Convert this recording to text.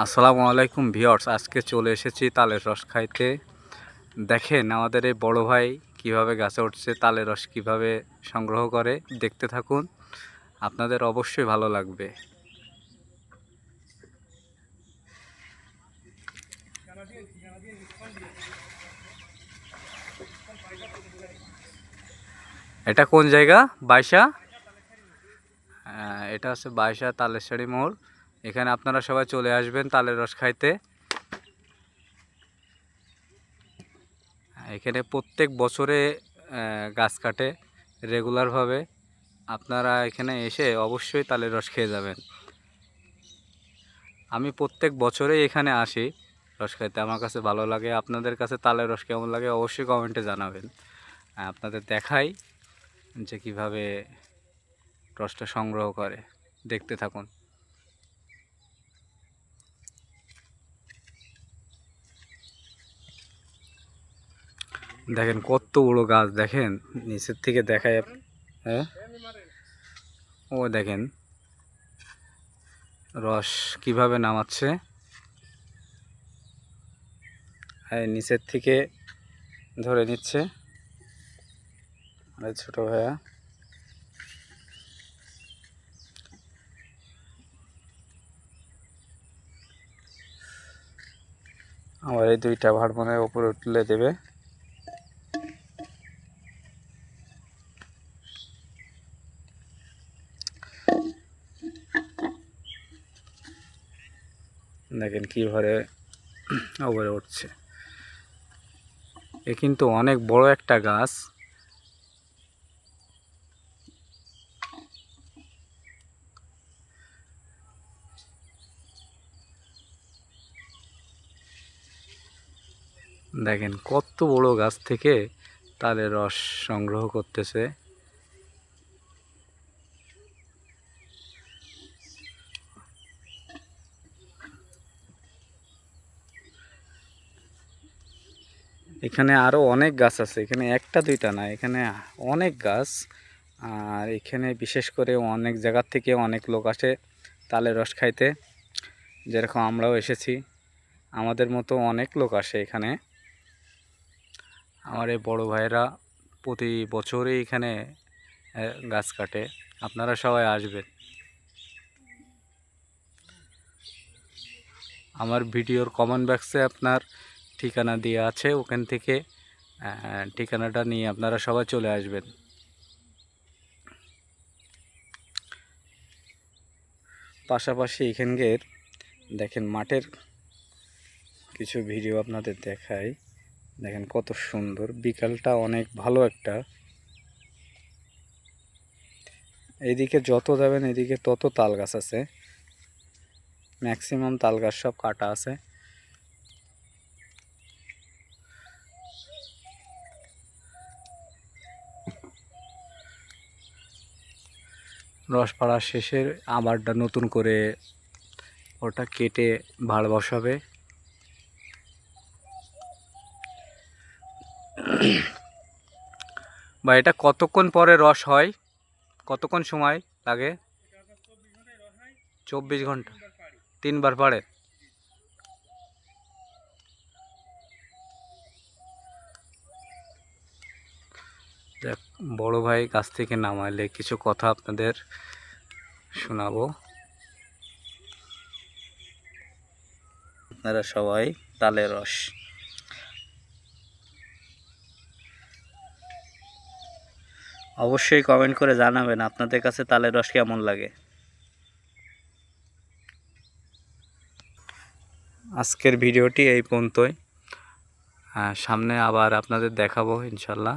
আসসালামু আলাইকুম ভিওর্স আজকে চলে এসেছি তালের রস খাইতে। দেখেন আমাদের এই বড় ভাই কীভাবে গাছে উঠছে, তালের রস কীভাবে সংগ্রহ করে, দেখতে থাকুন। আপনাদের অবশ্যই ভালো লাগবে। এটা কোন জায়গা? বাইশা? এটা হচ্ছে বাইশা তালেশ্বরী মোড়। এখানে আপনারা সবাই চলে আসবেন তালের রস খাইতে। এখানে প্রত্যেক বছরে গাছ কাটে রেগুলারভাবে আপনারা এখানে এসে অবশ্যই তালের রস খেয়ে যাবেন। আমি প্রত্যেক বছরেই এখানে আসি রস খাইতে। আমার কাছে ভালো লাগে। আপনাদের কাছে তালের রস কেমন লাগে অবশ্যই কমেন্টে জানাবেন। আপনাদের দেখাই যে কীভাবে রসটা সংগ্রহ করে। দেখতে থাকুন। দেখেন কত বড় গাছ, দেখেন? নিচের থেকে দেখায় হ্যাঁ? ও দেখেন। রস কীভাবে নামাচ্ছে? হ্যাঁ নিচের থেকে ধরে নিচ্ছে। ছোট ভাইয়া। আমার এই দুইটা মনে হয় উপরে তুলে দেবে। দেখেন কীভাবে উপরে উঠছে। এ কিন্তু অনেক বড় একটা গাছ। দেখেন কত বড় গাছ থেকে তালের রস সংগ্রহ করতেছে। এখানে আরও অনেক গাছ আছে, এখানে একটা, দুইটা না, এখানে অনেক গাছ। আর এখানে বিশেষ করে অনেক জায়গার থেকে অনেক লোক আসে তালের রস খাইতে। যেরকম আমরাও এসেছি, আমাদের মতো অনেক লোক আসে এখানে। আমার এই বড়ো ভাইয়েরা প্রতি বছরই এখানে গাছ কাটে। আপনারা সবাই আসবেন। আমার ভিডিওর কমেন্ট বক্সে আপনার ঠিকানা দেওয়া আছে, ওখান থেকে ঠিকানাটা নিয়ে আপনারা সবাই চলে আসবেন। পাশাপাশি এখানকার, দেখেন মাঠের কিছু ভিডিও আপনাদের দেখাই। দেখেন কত সুন্দর, বিকালটা অনেক ভালো একটা। এইদিকে যত যাবেন, এদিকে তত তাল গাছ আছে। ম্যাক্সিমাম তাল গাছ সব কাটা আছে। রস পাড়া শেষে আবারটা নতুন করে ওটা কেটে ভাড় বসাবে। বা এটা কতক্ষণ পরে রস হয়? কতক্ষণ সময় লাগে? চব্বিশ ঘণ্টা। তিনবার পারে? দেখ, বড় ভাই কাছ থেকে নামাইলে কিছু কথা আপনাদের শোনাবো। আপনারা সবাই তালে রস। অবশ্যই কমেন্ট করে জানাবেন আপনাদের কাছে তালের রস কেমন লাগে। আজকের ভিডিওটি এই পর্যন্তই। সামনে আবার আপনাদের দেখাবো ইনশাল্লাহ।